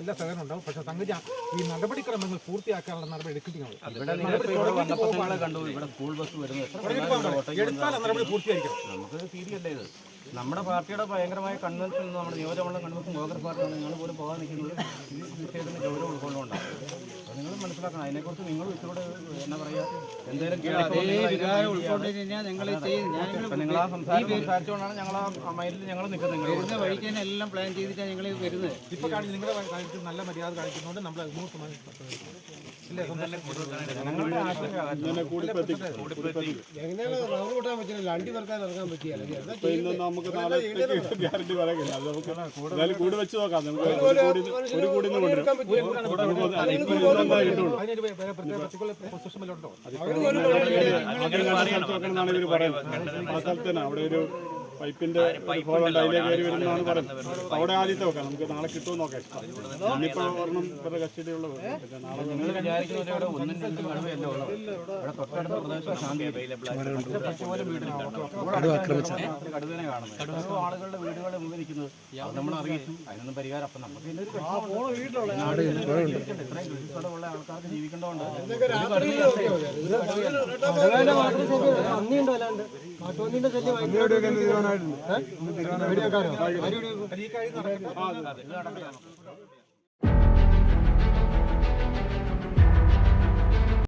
എല്ലാ സഹകരണം ഉണ്ടാവും. പക്ഷെ സംഗതി ഈ നടപടിക്രമങ്ങൾ പൂർത്തിയാക്കാനുള്ള നടപടി എടുക്കുന്നത് ഇവിടെ നിങ്ങൾക്ക് ഇവിടെ വന്നപ്പോൾ നിങ്ങൾ സ്കൂൾ ബസ് വരുന്നു എത്ര പിള്ളേരുണ്ട് എടുത്താൽ നടപടി നമുക്ക് ഇത്? നമ്മുടെ പാർട്ടിയുടെ ഭയങ്കരമായ കൺവെൻഷൻ നമ്മുടെ നിയോജകമണ്ഡലം കൺവെൻഷൻ കോൺഗ്രസ് പാർട്ടിയാണ്. നിങ്ങൾ പോലും പോകാൻ നിൽക്കുന്നത് ഗൗരവം നിങ്ങൾ മനസ്സിലാക്കണം. അതിനെക്കുറിച്ച് നിങ്ങൾ ഇച്ചിലൂടെ എന്നാ പറയുക എന്തെങ്കിലും ഞങ്ങൾ ചെയ്യും ഞാൻ നിങ്ങൾ ആ സംസാരം സംസാരിച്ചുകൊണ്ടാണ് ഞങ്ങൾ ആ മൈലിൽ ഞങ്ങൾ നിൽക്കുന്നത് വഴിക്ക് തന്നെ എല്ലാം പ്ലാൻ ചെയ്തിട്ടാണ് ഞങ്ങൾ വരുന്നത്. ഇപ്പൊ നിങ്ങളുടെ കാര്യത്തിൽ നല്ല മര്യാദ കാണിക്കുന്നതുകൊണ്ട് നമ്മൾ ആശങ്ക എങ്ങനെയാണ് റബ്ബർ കൂട്ടാൻ പറ്റില്ല. അണ്ടി പറക്കാൻ ഇറങ്ങാൻ പറ്റിയല്ല ഇപ്പൊ ഇന്ന് നമുക്ക് ഗ്യാരണ്ടി അത് നമുക്ക് കൂടി വെച്ച് നോക്കാം. നമുക്ക് ഒരു കൂടി ഒരു കൂടി കൊണ്ടുവരും അങ്ങനെ ആ സ്ഥലത്ത് തന്നെ. അവിടെ ഒരു പൈപ്പിന്റെ ഹോളുണ്ട് അതിലേക്ക് കയറി വരുന്നതാണ് പറയുന്നത് അവിടെ ആദ്യത്തെ നോക്കാം. നമുക്ക് നാളെ കിട്ടുമോ നോക്കാം. ഇന്നിപ്പോ ഒരെണ്ണം ഇവരുടെ കസ്റ്റഡിയുള്ളത് ആളുകളുടെ വീടുകളുടെ മുമ്പിൽ നിൽക്കുന്നത്. നമ്മൾ അറിയിച്ചു. അതിനൊന്നും പരിഹാരം. അപ്പം നമുക്ക്? ഇത്രയും ആൾക്കാർക്ക് ജീവിക്കേണ്ടതുണ്ട് കാര്യം നടക്കട്ടെ